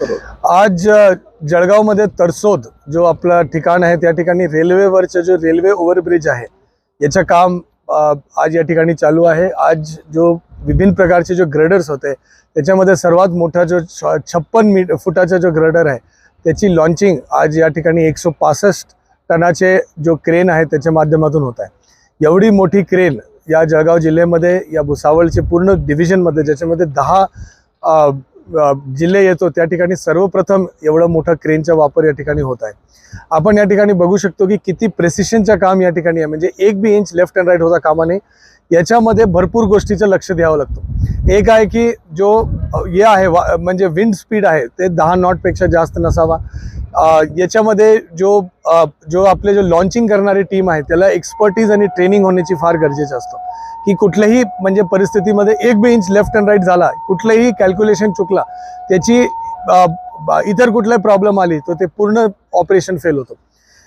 आज जळगावमध्ये तरसोद जो आपलं ठिकाण आहे त्या ठिकाणी रेल्वेवरचं जो रेल्वे ओव्हरब्रिज आहे याचं काम आज या ठिकाणी चालू आहे. आज जो विभिन्न प्रकारचे जो ग्रेडर्स होते त्याच्यामध्ये सर्वात मोठा जो छ- छप्पन मी फुटाचा जो ग्रेडर आहे त्याची लॉन्चिंग आज या ठिकाणी एकशे पासष्ट टनाचे जो क्रेन आहे त्याच्या माध्यमातून होत आहे. एवढी मोठी क्रेन या जळगाव जिल्ह्यामध्ये या भुसावळचे पूर्ण डिव्हिजनमध्ये ज्याच्यामध्ये दहा जिल्हे येतो त्या ठिकाणी सर्वप्रथम एवढं मोठं क्रेनचा वापर या ठिकाणी होत आहे. आपण या ठिकाणी बघू शकतो की किती प्रेसिशनचं काम या ठिकाणी आहे. म्हणजे एक बी इंच लेफ्ट अँड राईट होता कामाने याच्यामध्ये भरपूर गोष्टीचं लक्ष द्यावं लागतं. एक आहे की जो हे आहे वा- म्हणजे विंड स्पीड आहे ते दहा नॉटपेक्षा जास्त नसावा. याच्यामध्ये जो जो आपले जो लॉन्चिंग करणारी टीम आहे त्याला एक्सपर्टीज आणि ट्रेनिंग होण्याची फार गरजेचं असतं. की कुठल्याही म्हणजे परिस्थितीमध्ये एक B inch left and right झाला कुठलंही कॅल्क्युलेशन चुकला त्याची इतर कुठलाही प्रॉब्लेम आली तर ते पूर्ण ऑपरेशन फेल होतं.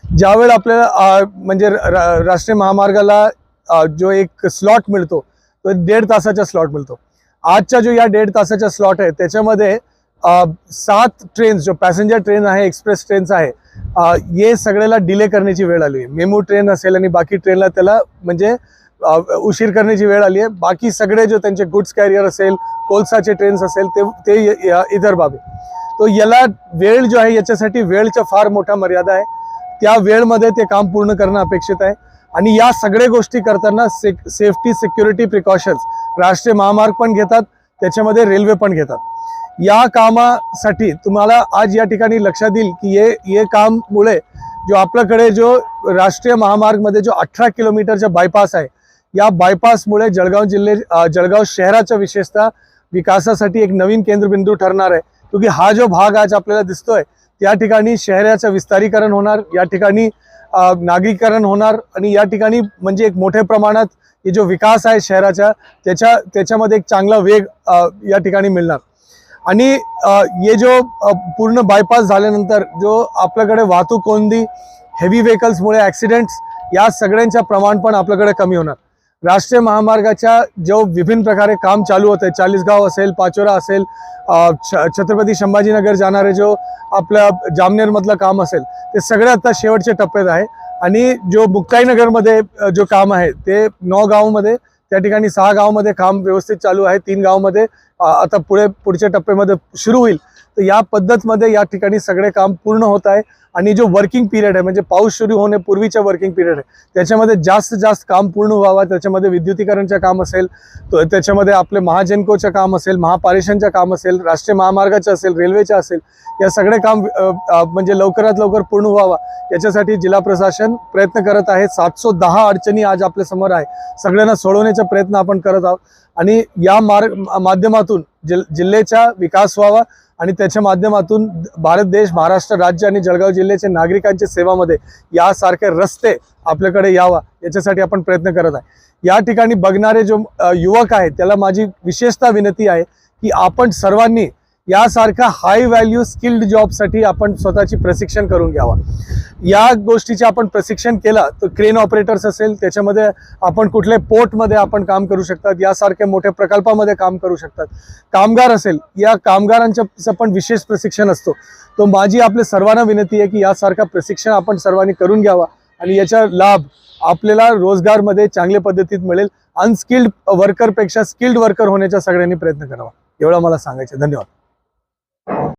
ज्यावेळेला आपल्याला म्हणजे राष्ट्रीय महामार्गाला जो एक स्लॉट मिळतो तो दीड तासाचा स्लॉट मिळतो. आजचा जो या दीड तासाचा स्लॉट आहे त्याच्यामध्ये सात ट्रेन्स जो पॅसेंजर ट्रेन आहे एक्सप्रेस ट्रेन्स आहे ये सगळ्याला डिले करण्याची वेळ आली आहे. मेमू ट्रेन असेल आणि बाकी ट्रेनला त्याला म्हणजे उशीर करण्याची वेळ आली आहे. बाकी सगळे जो त्यांचे गुड्स कॅरियर असेल कोलसाचे ट्रेन्स असेल ते ते इतर बाबी तो याला वेळ जो आहे याच्यासाठी वेळचा फार मोठा मर्यादा आहे. त्या वेळमध्ये ते काम पूर्ण करणं अपेक्षित आहे. आणि या सगळ्या गोष्टी करताना से सेफ्टी सिक्युरिटी प्रिकॉशन्स राष्ट्रीय महामार्ग पण घेतात त्याच्यामध्ये रेल्वे पण घेतात. या कामासाठी तुम्हाला आज या ठिकाणी लक्षात येईल की हे हे काममुळे जो आपल्याकडे जो राष्ट्रीय महामार्गमध्ये जो अठरा किलोमीटरचा बायपास आहे या बायपासमुळे जळगाव जिल्हे जळगाव शहराच्या विशेषतः विकासासाठी एक नवीन केंद्रबिंदू ठरणार आहे. क्योंकि हा जो भाग आज आपल्याला दिसतोय त्या ठिकाणी शहराचं विस्तारीकरण होणार या ठिकाणी नागरीकरण होणार आणि या ठिकाणी म्हणजे एक मोठ्या प्रमाणात हे जो विकास आहे शहराचा त्याच्या त्याच्यामध्ये एक चांगला वेग या ठिकाणी मिळणार. आणि ये जो पूर्ण बायपास झाल्यानंतर जो आपल्याकडे वाहतूक कोंदी हेवी व्हेकल्समुळे ॲक्सिडेंट्स या सगळ्यांच्या प्रमाण पण आपल्याकडे कमी होणार. राष्ट्रीय महामार्गाच्या जो विभिन्न प्रकारे काम चालू होते चाळीसगाव असेल पाचोरा असेल छ छत्रपती संभाजीनगर जाणारे जो आपलं जामनेरमधलं काम असेल ते सगळे आता शेवटच्या टप्प्यात आहे. आणि जो मुक्ताईनगरमध्ये जो काम आहे ते नौ गावमध्ये त्या ठिकाणी सहा गावामध्ये काम व्यवस्थित चालू आहे. तीन गावामध्ये आता पुढे पुढच्या टप्प्यामध्ये सुरू होईल. तर या पद्धतमध्ये या ठिकाणी सगळे काम पूर्ण होत आहे. आणि जो वर्किंग पिरियड आहे म्हणजे पाऊस सुरू होण्यापूर्वीचा वर्किंग पिरियड आहे त्याच्यामध्ये जास्त जास्त काम पूर्ण व्हावं. त्याच्यामध्ये विद्युतीकरणचं काम असेल त्याच्यामध्ये आपले महाजनकोचं काम असेल महापारेषणचं काम असेल राष्ट्रीय महामार्गाचं असेल रेल्वेचं असेल या सगळे काम म्हणजे लवकरात लवकर पूर्ण व्हावा. याच्यासाठी जिल्हा प्रशासन प्रयत्न करत आहे. सातशे दहा अडचणी आज आपल्यासमोर आहे. सगळ्यांना सोडवण्याचा प्रयत्न आपण करत आहोत. आणि या मार्ग माध्यमातून जिल जिल्ह्याचा विकास व्हावा. आणि त्याच्या माध्यमातून भारत देश महाराष्ट्र राज्य आणि जळगाव जिल्ह्याच्या नागरिकांच्या सेवामध्ये यासारखे रस्ते आपल्याकडे यावा याच्यासाठी आपण प्रयत्न करत आहे. या ठिकाणी बघणारे जो युवक आहेत त्याला माझी विशेषतः विनंती आहे की आपण सर्वांनी यासारख्या हाय व्हॅल्यू स्किल्ड जॉबसाठी आपण स्वतःची प्रशिक्षण करून घ्यावा. या गोष्टीचे आपण प्रशिक्षण केलं तर क्रेन ऑपरेटर्स असेल त्याच्यामध्ये आपण कुठले पोर्टमध्ये आपण काम करू शकतात यासारख्या मोठ्या प्रकल्पामध्ये काम करू शकतात. कामगार असेल या कामगारांच्या पण विशेष प्रशिक्षण असतो. तो माझी आपल्या सर्वांना विनंती आहे की यासारखा प्रशिक्षण आपण सर्वांनी करून घ्यावा आणि याचा लाभ आपल्याला रोजगारमध्ये चांगल्या पद्धतीत मिळेल. अनस्किल्ड वर्करपेक्षा स्किल्ड वर्कर होण्याचा सगळ्यांनी प्रयत्न करावा. एवढा मला सांगायचं धन्यवाद.